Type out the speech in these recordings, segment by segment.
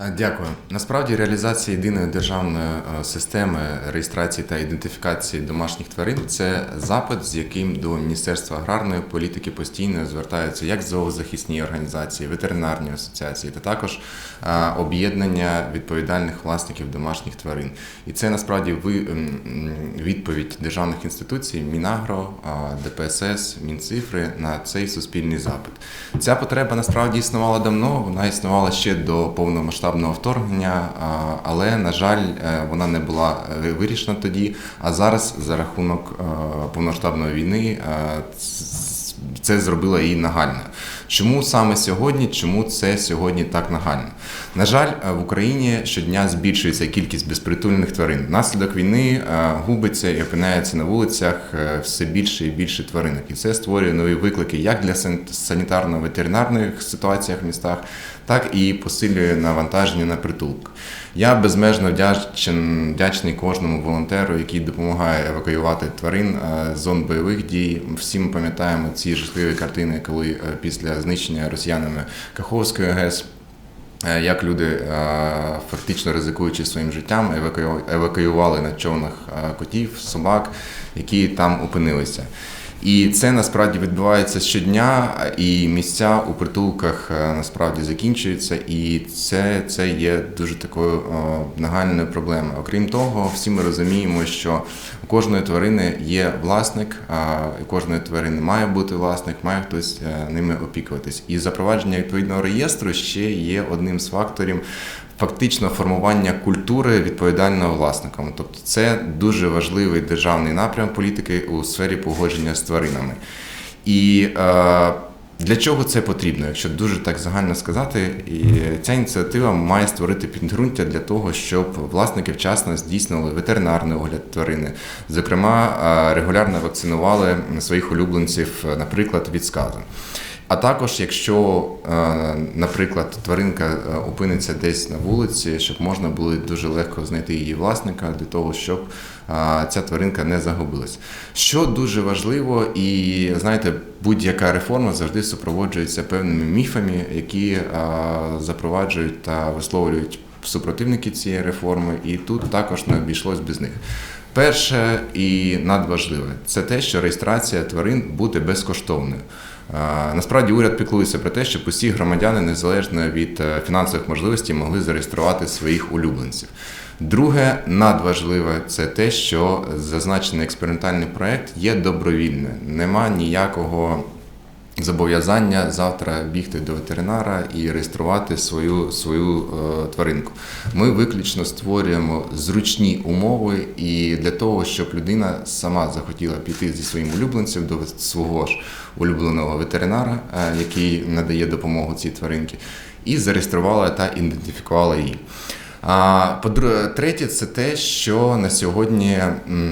Е, Дякую. Насправді реалізація єдиної державної е, системи реєстрації та ідентифікації домашніх тварин це запит, з яким до Міністерства аграрної політики постійно звертаються як зоозахисні організації, ветеринарні асоціації, та також е, об'єднання відповідальних власників домашніх тварин. І це насправді відповідь державних інституцій Мінагро, ДПСС, Мінцифри на цей суспільний запит. Ця потреба насправді існувала давно, вона існувала ще до повномасштабного вторгнення, але на жаль, е, вона не була е, вирішена тоді. А зараз за рахунок е, повномасштабної війни це зробило її нагальною. Чому саме сьогодні? Чому це сьогодні так нагально? На жаль, е, в Україні щодня збільшується кількість безпритульних тварин. Внаслідок війни е, губиться і опиняється на вулицях е, все більше і більше тваринок. І це створює нові виклики як для сан- санітарно-ветеринарних ситуаціях в містах, так і посилює навантаження на притулок. Я безмежно вдячен, вдячний кожному волонтеру, який допомагає евакуювати тварин з зон бойових дій. Всі ми пам'ятаємо ці жахливі картини, коли е, після знищення росіянами Каховської ГЕС. е, Як люди, е, фактично ризикуючи своїм життям, евакую- евакуювали на човнах котів, собак, які там опинилися. І це насправді відбувається щодня, і місця у притулках е, насправді закінчуються, і це, це є дуже такою о, нагальною проблемою. Окрім того, всі ми розуміємо, що у кожної тварини є власник, у кожної тварини має бути власник, має хтось е, ними опікуватись. І запровадження відповідного реєстру ще є одним з факторів фактично формування культури відповідального власника. Тобто це дуже важливий державний напрям політики у сфері погодження з тваринами. І е, для чого це потрібно? Якщо дуже так загально сказати, і ця ініціатива має створити підґрунтя для того, щоб власники вчасно здійснювали ветеринарний огляд тварини, зокрема, е, регулярно вакцинували своїх улюбленців, наприклад, від сказу. А також, якщо, е, наприклад, тваринка е, опиниться десь на вулиці, щоб можна було дуже легко знайти її власника для того, щоб е, ця тваринка не загубилась. Що дуже важливо, і знаєте, будь-яка реформа завжди супроводжується певними міфами, які запроваджують та висловлюють супротивники цієї реформи, і тут також не обійшлось без них. Перше і надважливе це те, що реєстрація тварин буде безкоштовною. Е, Насправді уряд піклується про те, щоб усі громадяни незалежно від е, фінансових можливостей могли зареєструвати своїх улюбленців. Друге, надважливе це те, що зазначений експериментальний проект є добровільним. Нема ніякого зобов'язання завтра бігти до ветеринара і реєструвати свою, свою е, тваринку. Ми виключно створюємо зручні умови і для того, щоб людина сама захотіла піти зі своїм улюбленцем до свого ж улюбленого ветеринара, е, який надає допомогу цій тваринці, і зареєструвала та ідентифікувала її. А третє, це те, що на сьогодні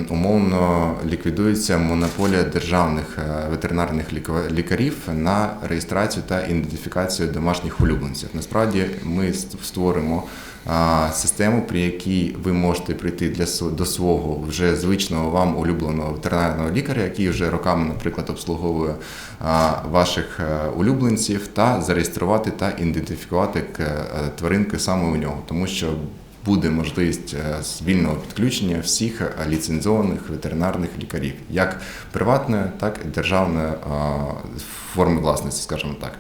умовно ліквідується монополія державних е, ветеринарних лікарів на реєстрацію та ідентифікацію домашніх улюбленців. Насправді ми створимо систему, при якій ви можете прийти для до свого вже звичного вам улюбленого ветеринарного лікаря, який вже роками, наприклад, обслуговує ваших е, улюбленців, та зареєструвати та ідентифікувати е, тваринки саме у нього, тому що буде можливість е, з вільного підключення всіх е, ліцензованих ветеринарних лікарів, як приватної, так і державної форми власності, скажімо так.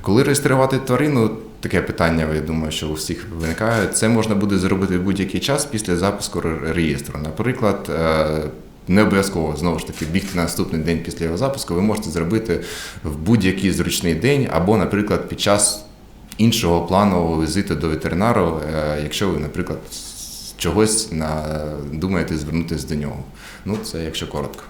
Коли реєструвати тварину, таке питання, я думаю, що у всіх виникає. Це можна буде зробити в будь-який час після запуску реєстру. Наприклад, е, не обов'язково знову ж таки бігти на наступний день після його запуску. Ви можете зробити в будь-який зручний день, або, наприклад, під час іншого планового візиту до ветеринару, е, якщо ви, наприклад, чогось на, думаєте звернутися до нього. Ну, це якщо коротко.